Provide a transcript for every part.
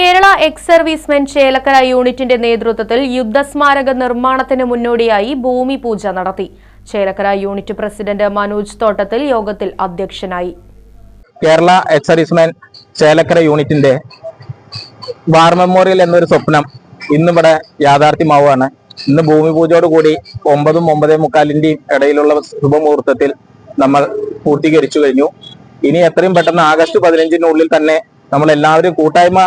Kerala ex servicemen Chelakkara യൂണിറ്റിന്റെ നേതൃത്വത്തിൽ യുദ്ധസ്മാരക നിർമ്മാണത്തിന് മുന്നോടിയായി ഭൂമി പൂജ നടത്തി. ചേലക്കര യൂണിറ്റ് പ്രസിഡന്റ് മനോജ് തോട്ടത്തിൽ യോഗത്തിൽ അധ്യക്ഷനായി. കേരള എക്സ് സർവീസ്മെൻ ചേലക്കര യൂണിറ്റിന്റെ വാർ മെമ്മോറിയൽ എന്നൊരു സ്വപ്നം ഇന്നിവിടെ യാഥാർത്ഥ്യമാവുകയാണ്. ഇന്ന് ഭൂമി പൂജയോട് കൂടി ഒമ്പതും ഒമ്പതേ മുക്കാലിന്റെയും ഇടയിലുള്ള ശുഭമുഹൂർത്തത്തിൽ നമ്മൾ പൂർത്തീകരിച്ചു കഴിഞ്ഞു. ഇനി എത്രയും പെട്ടെന്ന് ആഗസ്റ്റ് പതിനഞ്ചിനുള്ളിൽ തന്നെ നമ്മൾ എല്ലാവരും കൂട്ടായ്മ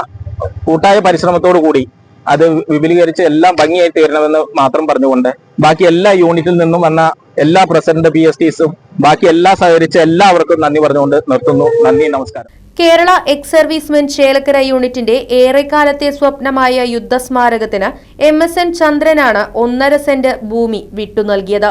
കൂട്ടായ പരിശ്രമത്തോടു കൂടി അത് വിപുലീകരിച്ച് എല്ലാം ഭംഗിയായി തീരണമെന്ന് മാത്രം പറഞ്ഞുകൊണ്ട് ബാക്കി എല്ലാ യൂണിറ്റിൽ നിന്നും വന്ന എല്ലാ പ്രസിഡന്റ് പി എസ് ടിസും ബാക്കി എല്ലാ സഹകരിച്ച എല്ലാവർക്കും നന്ദി പറഞ്ഞുകൊണ്ട് നിർത്തുന്നു. നന്ദി നമസ്കാരം. കേരള എക്സ് സർവീസ്മെൻ ചേലക്കര യൂണിറ്റിന്റെ ഏറെക്കാലത്തെ സ്വപ്നമായ യുദ്ധസ്മാരകത്തിന് എം എസ് എൻ ചന്ദ്രനാണ് ഒന്നര സെന്റ് ഭൂമി വിട്ടു നൽകിയത്.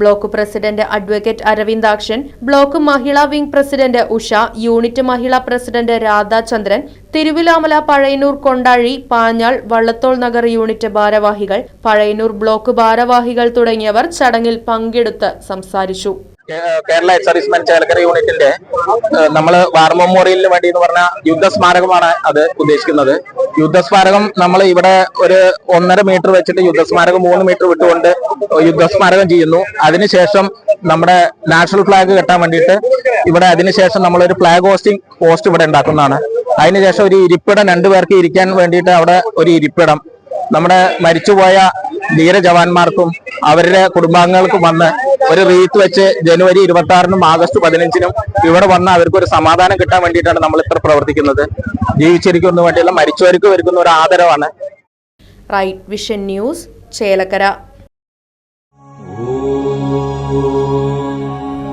Block president advocate Aravindakshan block Mahila wing president Usha unit Mahila president Radhachandran Thiruvilwamala Pazhayannur Kondazhi Panjal Vallathol Nagar unit ഭാരവാഹികൾ പഴയന്നൂർ ബ്ലോക്ക് ഭാരവാഹികൾ തുടങ്ങിയവർ ചടങ്ങിൽ പങ്കെടുത്ത് സംസാരിച്ചു. കേരള എക്സ് സർവീസ്മാൻ ചേലക്കര യൂണിറ്റിന്റെ നമ്മൾ വാർ മെമ്മോറിയലിന് വേണ്ടി എന്ന് പറഞ്ഞ യുദ്ധസ്മാരകമാണ് അത് ഉദ്ദേശിക്കുന്നത്. യുദ്ധസ്മാരകം നമ്മൾ ഇവിടെ ഒരു ഒന്നര മീറ്റർ വെച്ചിട്ട് യുദ്ധസ്മാരകം മൂന്ന് മീറ്റർ വിട്ടുകൊണ്ട് യുദ്ധസ്മാരകം ചെയ്യുന്നു. അതിനുശേഷം നമ്മുടെ നാഷണൽ ഫ്ലാഗ് കെട്ടാൻ വേണ്ടിയിട്ട് ഇവിടെ അതിനുശേഷം നമ്മൾ ഒരു ഫ്ലാഗ് ഹോസ്റ്റിംഗ് പോസ്റ്റ് ഇവിടെ ഉണ്ടാക്കുന്നതാണ്. അതിനുശേഷം ഒരു ഇരിപ്പിടം രണ്ടുപേർക്ക് ഇരിക്കാൻ വേണ്ടിയിട്ട് അവിടെ ഒരു ഇരിപ്പിടം. നമ്മുടെ മരിച്ചുപോയ ധീര ജവാന്മാർക്കും അവരുടെ കുടുംബാംഗങ്ങൾക്കും വന്ന് ഒരു റീത്ത് വെച്ച് ജനുവരി ഇരുപത്തി ആറിനും ആഗസ്റ്റ് പതിനഞ്ചിനും ഇവിടെ വന്ന അവർക്ക് ഒരു സമാധാനം കിട്ടാൻ വേണ്ടിയിട്ടാണ് നമ്മൾ ഇത്ര പ്രവർത്തിക്കുന്നത്. ജീവിച്ചിരിക്കുന്ന വേണ്ടിയുള്ള മരിച്ചവർക്ക് വരുന്ന ഒരു ആദരവാണ്. Right Vision News Chelakkara.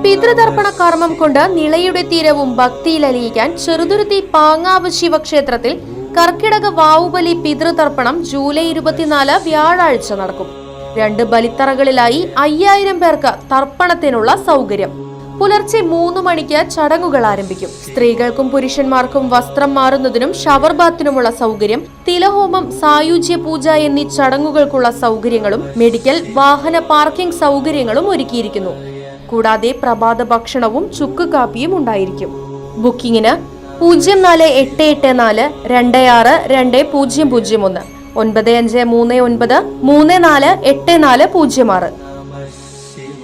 പിതൃതർപ്പണ കർമ്മം കൊണ്ട് നിളയുടെ തീരവും ഭക്തിയിലലിയിക്കാൻ ചെറുതുരുത്തി പാങ്ങാവ് ശിവക്ഷേത്രത്തിൽ കർക്കിടക വാവുബലി പിതൃതർപ്പണം ജൂലൈ ഇരുപത്തിനാല് വ്യാഴാഴ്ച നടക്കും. രണ്ട് ബലിത്തറകളിലായി അയ്യായിരം പേർക്ക് തർപ്പണത്തിനുള്ള സൗകര്യം. പുലർച്ചെ മൂന്ന് മണിക്ക് ചടങ്ങുകൾ ആരംഭിക്കും. സ്ത്രീകൾക്കും പുരുഷന്മാർക്കും വസ്ത്രം മാറുന്നതിനും ഷവർ ബാത്തിനുമുള്ള സൗകര്യം തിലഹോമം സായുജ്യ പൂജ എന്നീ ചടങ്ങുകൾക്കുള്ള സൗകര്യങ്ങളും മെഡിക്കൽ വാഹന പാർക്കിംഗ് സൗകര്യങ്ങളും ഒരുക്കിയിരിക്കുന്നു. കൂടാതെ പ്രഭാത ഭക്ഷണവും ചുക്ക് കാപ്പിയും ഉണ്ടായിരിക്കും. ബുക്കിംഗിന് പൂജ്യം നാല് എട്ട് എട്ട് നാല് രണ്ട് ആറ് രണ്ട് പൂജ്യം പൂജ്യം ഒന്ന്. ഒൻപത് അഞ്ച് മൂന്ന് ഒൻപത് മൂന്ന് നാല് എട്ട് നാല് പൂജ്യം ആറ്.